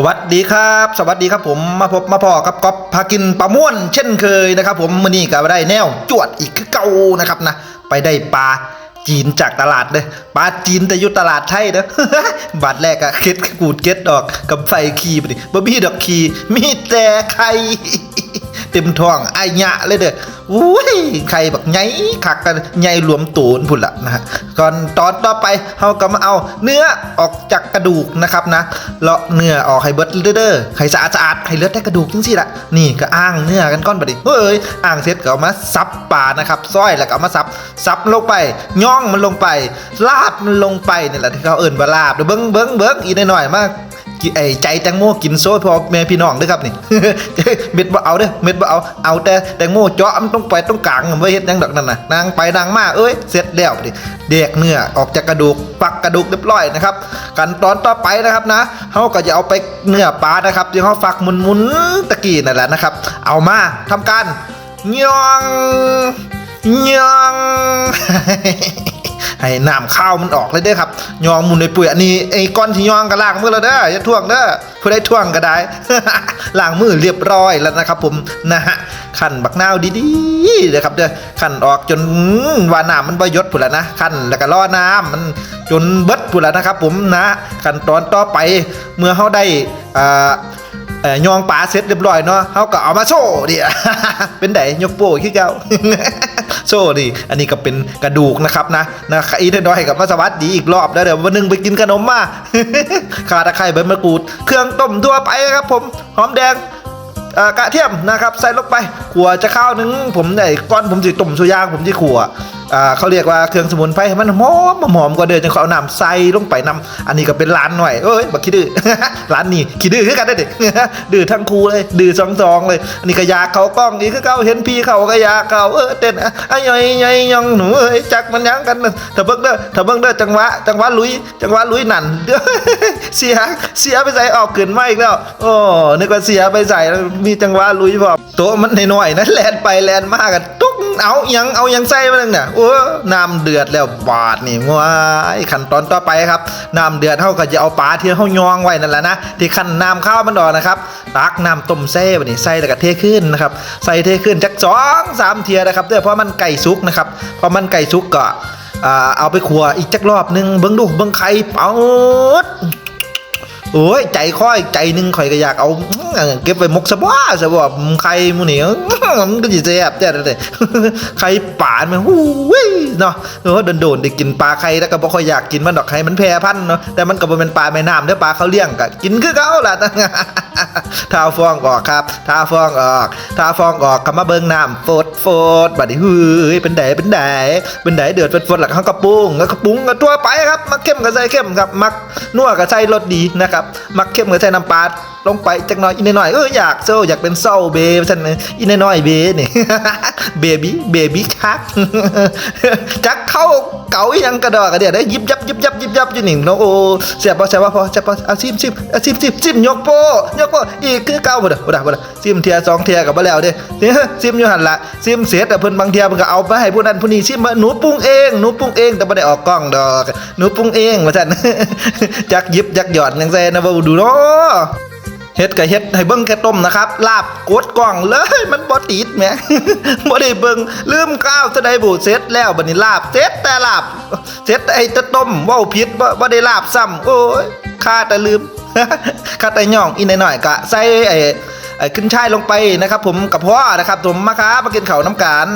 สวัสดีครับ สวัสดีครับผมมาพบมาพอกับก๊อฟพากินปลาม่วน เช่นเคยนะครับ ผมมื่อนี้ก็ได้แนวจวดอีกคือเก่านะครับนะไปได้ปลาจีนจากตลาดเลยปลาจีนแต่ยุตลาดไทยนะบาทแรกอะเก็ดกูดเก็ดดอกกับไฟขีไปดิบ่มีดอกขีมีแต่ไข่ เต็มท้องไอ้ยะเลยเด้ออุ้ยไข่บักใหญ่คักกันใหญ่รวมตูนพุ่นละนะฮะก่อนตอนต่อไปเฮาก็มาเอาเนื้อออกจากกระดูกนะครับนะเลาะเนื้อออกให้เบิดเด้อให้สะอาดสะอาดให้เลือแต่กระดูกจังซี่ล่ะนี่ก็อ้างเนื้อกันก้อนบัดนี้เฮ้ยอ้างเสร็จก็เอามาซับปลานะครับซอยแล้วก็เอามาซับซับลงไปย่องมันลงไปลาบมันลงไปนี่แหละที่เขาเอิ่นว่าลาบเดี๋ยวเบิ้งเบิ้งเบิ้งอีกหน่อยมาก ไอ้ใจแตงโมกินโซ่พอแม่พี่น้องด้วยครับนี่ เม็ดบ่เอาเด้อเม็ดบ่เอาเอาแต่แตงโมเจาะมันต้องไปตรงกลางไม่เฮ็ดหยังดอกนั่นน่ะนางไปนางมาเอ้ยเสร็จแล้วดิเด็กเนื้อออกจากกระดูกปักกระดูกเรียบร้อยนะครับขั้นตอนต่อไปนะครับนะเฮาก็จะเอาไปเนื้อปลานะครับที่เฮาฝักหมุนๆตะกี้นั่นแหละนะครับ เอามาทำการย่องย่อง ให้น้ำข้าวมันออกเลยเด้อครับยองมุนในปุ๋ยอันนี้ไอ้ก้อนที่ยองก็ล้างมือแล้วเด้ออย่าท่วงเด้อผู้ใดท่วงก็ได้ล้างมือเรียบร้อยแล้วนะครับ ผมนะฮะขั้นบักนาวดีๆเลยครับเด้อขั้นออกจนว่าน้ำมันประยศผุแล้วนะขั้นแล้วก็ล่อน้ำมันจนเบิดผุแล้วนะครับ ผมนะขั้นตอนต่อไปเมื่อเขาได้อ่า เอ่อยองปลาเสร็จเรียบร้อยเนาะเขาก็เอามาโซ่ดิ เป็นไดยกโป้ขี้เก่า โซ่ดิ อันนี้ก็เป็นกระดูกนะครับนะนะอีทน้อยกับมาสวัสดีอีกรอบแล้วเดี๋ยววันหนึงไปกินขนมมา ขาตะไคร้ใบมะกรูด เครื่องต้มทั่วไปครับผม หอมแดงกระเทียมนะครับ ใส่ลงไปขัวจะข้าวหนึงผมไอ้ก้อนผมจะต้มสุยางผมจะขัว อ่าเขาเรียกว่าเครื่องสมุนไพรให้มันหอมหอมกว่าเดิมจนเขาเอาน้ำใส่ลงไปนำอันนี้ก็เป็นร้านหน่อยเอ้ยบักขี้ดื้อร้านนี้ขี้ดื้อคือกันได้เด็กดื้อทั้งครูเลยดื้อสองสองเลยอันนี้ก็ยากเขากล้องอีกคือเขาเห็นพี่เขาก็ยากเขาเออเต้นอะไอ้ยัยยัยยังหนูเอ้ยจักมันยังกันถ้าเบิ่งเด้อถ้าเบิ่งเด้อจังหวะจังหวะลุยจังหวะลุยนั่นเด้อเสียเสียไปใส่ออกขึ้นไมาอีกแล้วโอ้นึกว่าเสียไปใส่มีจังหวะลุยพอโต๊ะมันน้อยๆนะแลนไปแลนมากันตุ๊ก เอายังเอายังใส่มาเลยเนี่ยโอ้น้ำเดือดแล้วบาดนี่ว้ายขั้นตอนต่อไปครับน้ำเดือดเท่ากับจะเอาปลาที่เฮายองไว้นั่นแหละนะที่ขั้นน้ำข้าวมันดอกนะครับตักน้ำต้มแซ่บนี่ใส่แล้วก็เทขึ้นนะครับใส่เทขึ้นจักสองสามเทียนะครับเด้อเพราะมันไก่สุกนะครับเพราะมันไก่สุกก็เอาไปขัวอีกจักรอบหนึงเบิ้งดูเบิ้งไข่เป๋าด โอ้ยใจค่อยใจหนึงข่อยก็อยากเอาเก็บไปมกสะบ้าสะบ้าใครมูนี่มันก็จีแซ่บแท้เลยใครป่านมันหู้ยเนาะเออโดนๆได้กินปลาไข่แล้วก็บ่ค่อยอยากกินมันดอกไข่มันแพร่พันเนาะแต่มันก็บ่เป็นปลาแม่น้ำเด้อปลาเขาเลี้ยงก็กินคือเขาล่ะ ท้าฟองออกครับท้าฟองออกท้าฟองออกก็มาเบิ้งน้ำโฟดโฟดบัดนี้เฮ้ยเป็นไดเป็นไดเป็นไดเดือดฟดๆแล้วก็เขากระปุ้งกระปุ้งก็ทั่วไปครับมักเข้มก็ใส่เข้มครับมักนัวก็ใส่รสดีนะครับมักเข้มก็ใส่น้ำปลา ลงไปจักหน่อยอีกหน่อยๆเอออยากโซ่อยากเป็นเศร้าเบท่านอีกหน่อยๆเบนี่เบบี้เบบี้ชักจักเข้าเก๋าอีหยังกระดอกกระเดียดได้ยิบยับยิบยับยิบยับอยู่หนิงเนาะโอ้เสียบพอเสียบพอเสียบพอเอาซิมซิมเอาซิมซิมซิมยกโปยกโปอีกคือเก่าบ่เด้อด้บ่ได้ซิมเทียสองเทียกับบ่แล้วเด้เนี่ยซิมอยู่หันละซิมเสร็จแต่เพิ่นบางเทียเพิ่นก็เอาไปให้ผู้นั้นผู้นี้ซิมมาหนูปรุงเองหนูปรุงเองแต่บ่ได้ออกกล้องดอกหนูปรุงเองว่าซั่นจักยิบจักหยอดจังซี่นะบ่ดูเนาะ เฮ็ดกับเฮ็ดให้เบิ่งแค่ต้มนะครับ ลาบกดกล่องเลยมันบ่ติดแหมบ่ได้เบิ่งลืมข้าวจะได้บูเสร็จแล้วบัดนี้ลาบเสร็จแต่ลาบเสร็จไอ้ตะต้มเว้าผิดบ่บ่ได้ลาบซ้ำโอ้ยข้าแต่ลืมข้าแต่ย่องอีหน่อยๆก็ใส่ไอ้ไอ้ขึ้นช่ายลงไปนะครับ ผมกับพ่อนะครับผมมาครับมากินข้าวน้ำกัน